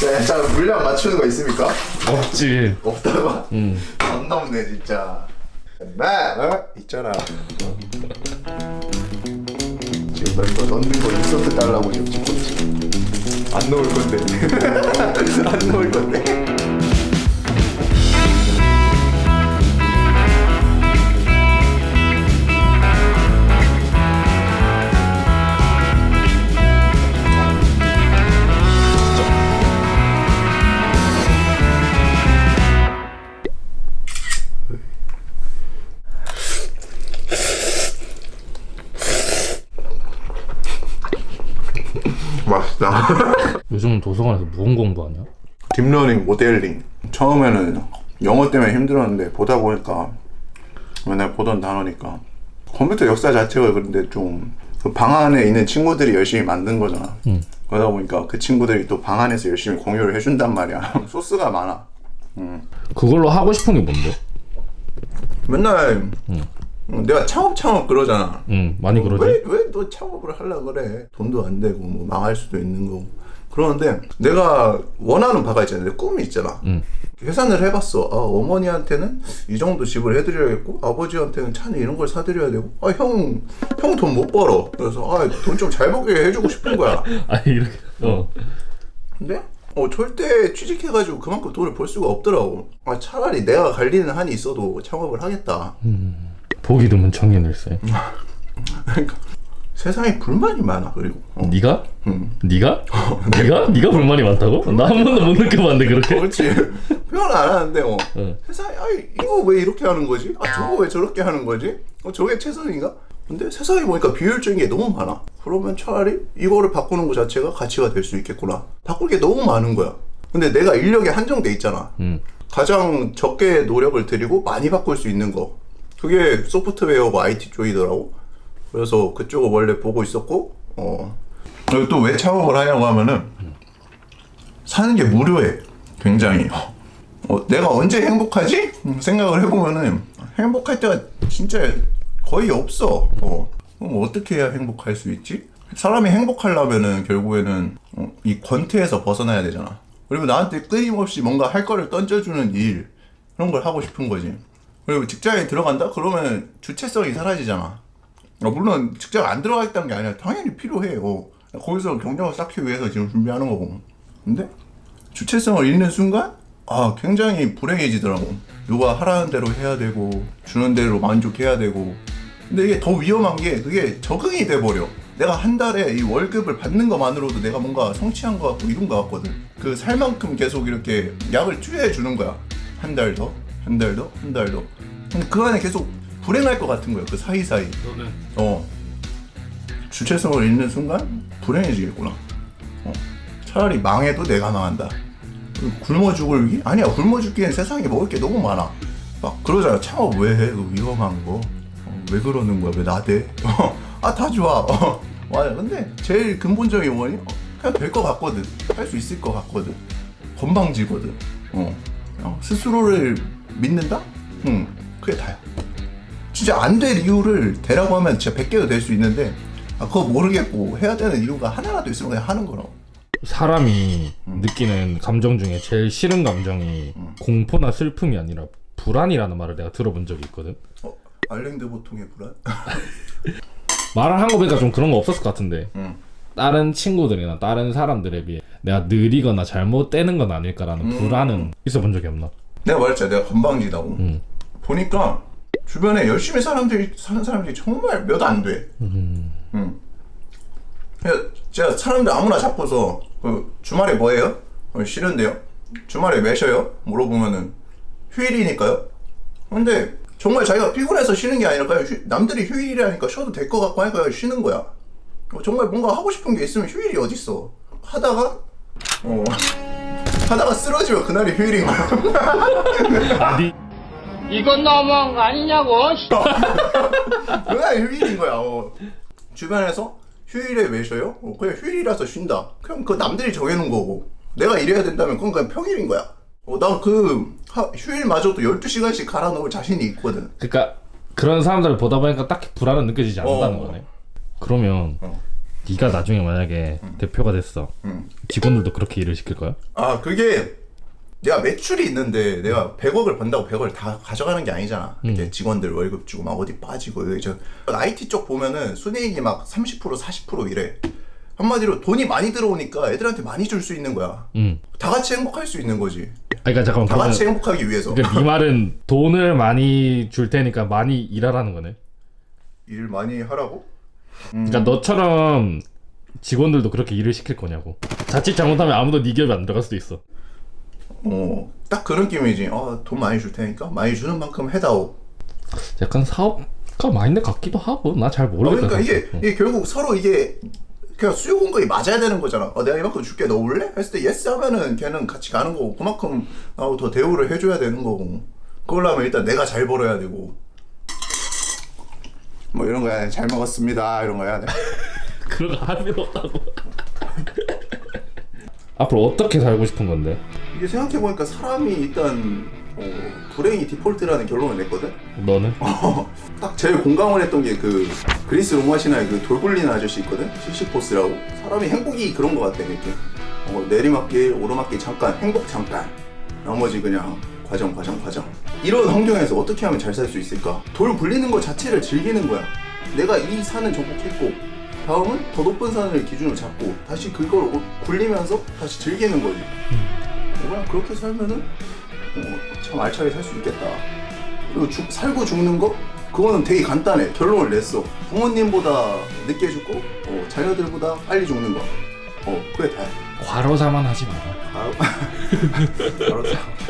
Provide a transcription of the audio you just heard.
자, 자 물량 맞추는 거 있습니까? 없지. 없다고? 응. 안 나오네 진짜. 마, 어? 있잖아. 지금 너 이거 넣는 거 인서트 달라고 지금 찍고 있지. 안 넣을 건데. 안 넣을 건데. 맛있다. 요즘 도서관에서 무언 공부하냐? 딥러닝, 모델링. 처음에는 영어 때문에 힘들었는데 보다 보니까 맨날 보던 단어니까 컴퓨터 역사 자체가 그런데 좀 그 방 안에 있는 친구들이 열심히 만든 거잖아. 그러다 보니까 그 친구들이 또 방 안에서 열심히 공유를 해준단 말이야. 소스가 많아. 그걸로 하고 싶은 게 뭔데? 맨날 내가 창업 창업 그러잖아. 응, 많이 그러지. 왜 왜 너 창업을 하려 그래? 돈도 안 되고 뭐 망할 수도 있는 거고. 그러는데 내가 원하는 바가 있잖아. 내 꿈이 있잖아. 응. 계산을 해봤어. 아, 어머니한테는 이 정도 집을 해드려야겠고 아버지한테는 차는 이런 걸 사드려야 되고 아 형 형 돈 못 벌어. 그래서 아 돈 좀 잘 벌게 해주고 싶은 거야. 아니 이렇게. 어. 근데 어 절대 취직해가지고 그만큼 돈을 벌 수가 없더라고. 아 차라리 내가 갈리는 한이 있어도 창업을 하겠다. 보기 드문 청년일세. 그러니까 세상에 불만이 많아 그리고. 어. 네가? 응. 네가? 네가? 네가 불만이 많다고? 나 한 번도 못 느껴봤는데 그렇게. 그렇지. 표현 안 하는데 어. 응. 세상에 아 이거 왜 이렇게 하는 거지? 아 저거 왜 저렇게 하는 거지? 어 저게 최선인가? 근데 세상에 보니까 비효율적인 게 너무 많아. 그러면 차라리 이거를 바꾸는 것 자체가 가치가 될 수 있겠구나. 바꿀 게 너무 많은 거야. 근데 내가 인력이 한정돼 있잖아. 응. 가장 적게 노력을 들이고 많이 바꿀 수 있는 거. 그게 소프트웨어고 IT 쪽이더라고. 그래서 그쪽을 원래 보고 있었고, 어. 그리고 또 왜 창업을 하냐고 하면은, 사는 게 무료해. 굉장히. 어, 내가 언제 행복하지? 음, 생각을 해보면은, 행복할 때가 진짜 거의 없어. 어. 그럼 어떻게 해야 행복할 수 있지? 사람이 행복하려면은 결국에는 어, 이 권태에서 벗어나야 되잖아. 그리고 나한테 끊임없이 뭔가 할 거를 던져주는 일 그런 걸 하고 싶은 거지. 그리고 직장에 들어간다? 그러면 주체성이 사라지잖아. 어, 물론 직장 안 들어가겠다는 게 아니라 당연히 필요해요. 거기서 경력을 쌓기 위해서 지금 준비하는 거고. 근데 주체성을 잃는 순간 아 굉장히 불행해지더라고. 누가 하라는 대로 해야 되고 주는 대로 만족해야 되고. 근데 이게 더 위험한 게 그게 적응이 돼 버려. 내가 한 달에 이 월급을 받는 것만으로도 내가 뭔가 성취한 것 같고 이룬 것 같거든. 그 살 만큼 계속 이렇게 약을 투여해 주는 거야. 한 달 더, 한달 더, 한달 더. 근데 그 안에 계속 불행할 것 같은 거야. 그 사이사이. 너는 어 주체성을 잃는 순간 불행해지겠구나 어. 차라리 망해도 내가 망한다 굶어 죽을 위? 아니야 굶어 죽기엔 세상에 먹을 게 너무 많아 막 그러잖아 창업 왜 해? 그거 위험한 거 어, 왜 그러는 거야 왜 나대? 아 다 좋아 어. 맞아 근데 제일 근본적인 원이 어, 그냥 될 것 같거든 할 수 있을 것 같거든 건방지거든 어. 어, 스스로를 믿는다? 응 그게 다야 진짜 안 될 이유를 대라고 하면 진짜 100개도 될 수 있는데 아, 그거 모르겠고 해야 되는 이유가 하나라도 있으면 그냥 하는 거라고 사람이 느끼는 감정 중에 제일 싫은 감정이 공포나 슬픔이 아니라 불안이라는 말을 내가 들어본 적이 있거든. 어? 알랭드 보통의 불안? 말을 한 거 보니까 좀 그런 거 없었을 것 같은데 응. 다른 친구들이나 다른 사람들에 비해 내가 느리거나 잘못되는 건 아닐까라는 불안은 있어 본 적이 없나? 내가 말했잖아 내가 건방지다고 음. 보니까 주변에 열심히 사람들이 사는 사람들이 정말 몇 안 돼. 응. 그냥 제가 사람들 아무나 잡고서 그 주말에 뭐해요? 어, 쉬는데요. 주말에 왜 쉬어요? 물어보면은 휴일이니까요. 근데 정말 자기가 피곤해서 쉬는 게 아니라 그냥 휴- 남들이 휴일이라니까 쉬어도 될 것 같고 하니까 쉬는 거야. 어, 정말 뭔가 하고 싶은 게 있으면 휴일이 어딨어. 하다가 어 하다가 쓰러지면 그날이 휴일인 거야. 아니 이건 너무한 거 아니냐고. 그날 휴일인 거야. 어. 주변에서 휴일에 왜 쉬어요? 어, 그냥 휴일이라서 쉰다. 그냥 그 남들이 정해놓은 거고. 내가 일해야 된다면 그건 그냥 평일인 거야. 어, 난그 휴일마저도 12시간씩 갈아 넣을 자신이 있거든. 그러니까 그런 사람들을 보다 보니까 딱히 불안은 느껴지지 않는다는 어. 거네. 그러면 어. 네가 나중에 만약에 대표가 됐어. 음. 직원들도 그렇게 일을 시킬 거야? 아 그게 내가 매출이 있는데 내가 100억을 번다고 100억을 다 가져가는 게 아니잖아. 이렇게 직원들 월급 주고 막 어디 빠지고 저 IT 쪽 보면은 순이익이 막 30% 40% 이래. 한마디로 돈이 많이 들어오니까 애들한테 많이 줄 수 있는 거야. 응. 다 같이 행복할 수 있는 거지. 아, 그러니까 잠깐만. 다 그러면- 같이 행복하기 위해서. 그러니까 네 말은 돈을 많이 줄 테니까 많이 일하라는 거네. 일 많이 하라고? 그러니까 너처럼 직원들도 그렇게 일을 시킬 거냐고. 자칫 잘못하면 아무도 네 기업에 안 들어갈 수도 있어. 어, 딱 그런 느낌이지. 어, 돈 많이 줄 테니까 많이 주는 만큼 해다오. 약간 사업가 마인드 같기도 하고 나잘 어, 모르겠다. 그러니까 이게. 어. 이게 결국 서로 이게 그냥 수요 공급이 맞아야 되는 거잖아. 어, 내가 이만큼 줄게. 너 올래? 했을 때 예스 하면은 걔는 같이 가는 거고 그만큼 나하고 더 대우를 해줘야 되는 거고 그걸라면 일단 내가 잘 벌어야 되고 뭐 이런 거야. 잘 먹었습니다. 이런 거야. 그런 거 할 필요 없다고. 앞으로 어떻게 살고 싶은 건데? 이게 생각해 보니까 사람이 일단 어, 불행이 디폴트라는 결론을 냈거든. 너는? 딱 제일 공감을 했던 게 그 그리스 로마 신화에 그 돌굴리는 아저씨 있거든 시시포스라고 사람이 행복이 그런 것 같아 이렇게 어, 내리막길 오르막길 잠깐 행복 잠깐 나머지 그냥 과정 과정 과정. 이런 환경에서 어떻게 하면 잘 살 수 있을까? 돌 굴리는 것 자체를 즐기는 거야. 내가 이 산은 정복했고 다음은 더 높은 산을 기준으로 잡고 다시 그걸 오- 굴리면서 다시 즐기는 거지. 그냥 그렇게 살면은 어, 참 알차게 살 수 있겠다. 그리고 죽- 살고 죽는 거? 그거는 되게 간단해. 결론을 냈어. 부모님보다 늦게 죽고 어, 자녀들보다 빨리 죽는 거어 그게 다야. 과로사만 하지 마라. 바로 바로